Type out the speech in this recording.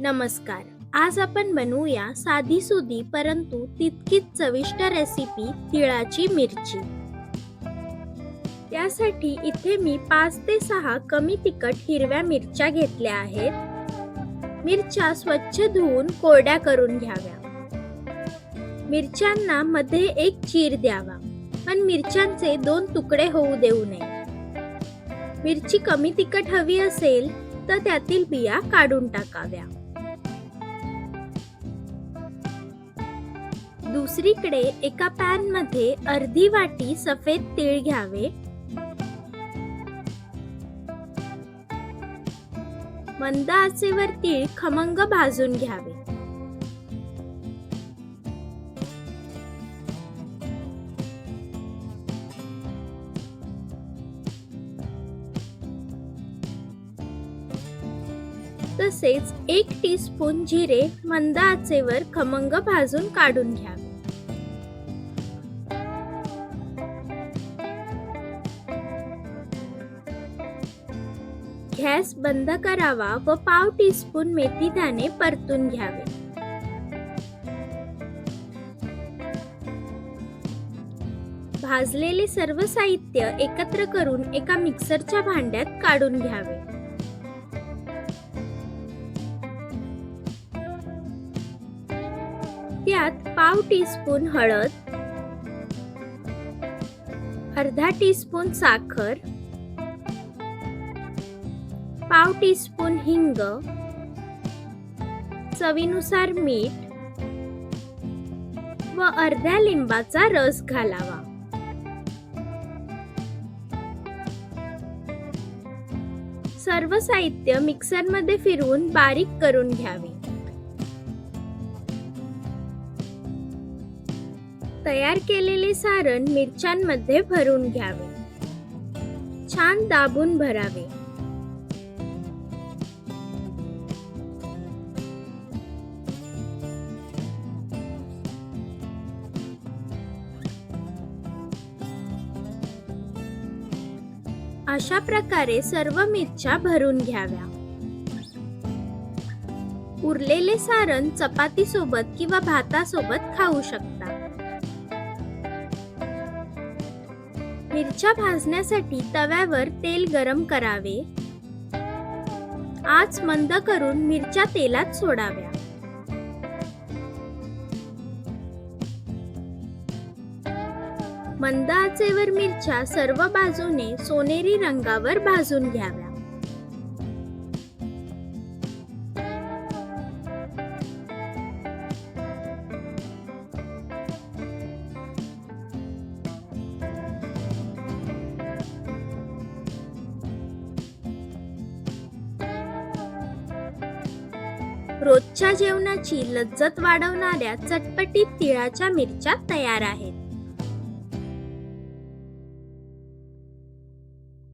नमस्कार. आज आपण बनवूया साधी सुधी परंतु तितकीच चविष्ट रेसिपी तिळाची मिरची. त्यासाठी इथे मी पाच ते सहा कमी तिखट हिरव्या मिरच्या घेतल्या आहेत. मिरच्या स्वच्छ धुवून कोरड्या करून घ्याव्या. मिरच्यांना मध्ये एक चीर द्यावा पण मिरच्यांचे दोन तुकडे होऊ देऊ नये. मिरची कमी तिखट हवी असेल तर त्यातील बिया काढून टाकाव्या. दुसरीकडे एका पॅनमध्ये अर्धी वाटी सफेद तीळ घ्यावे. मंद आचेवर तीळ खमंग भाजून घ्यावे. तसेच एक टीस्पून जिरे मंद आचेवर खमंग भाजून काढून घ्यावे. गॅस बंद करावा व पाव टीस्पून मेथी दाणे परतून घ्यावे. भाजलेले सर्व साहित्य एकत्र करून एका मिक्सरच्या भांड्यात काढून घ्यावे. त्यात पाव टीस्पून हळद अर्धा टीस्पून साखर पाव टीस्पून हिंग चवीनुसार मीठ व अर्ध्या लिंबाचा रस घालावा. सर्व साहित्य मिक्सरमध्ये फिरवून बारीक करून घ्यावे. तयार केलेले सारण मिरच्यांमध्ये भरून घ्यावे. छान दाबून भरावे. अशा प्रकारे सर्व मिरच्या भरून घ्याव्या. उरलेले सारण चपाती सोबत किंवा भातासोबत खाऊ शकता. मिरच्या भाजण्यासाठी तव्यावर तेल गरम करावे. आच मंद करून मिरच्या तेलात सोडाव्या. मंद आचेवर मिरच्या सर्व बाजूने सोनेरी रंगावर भाजून घ्याव्या. रोजच्या जेवणाची लज्जत वाढवणाऱ्या चटपटीत तिळाच्या मिरच्या तयार आहेत.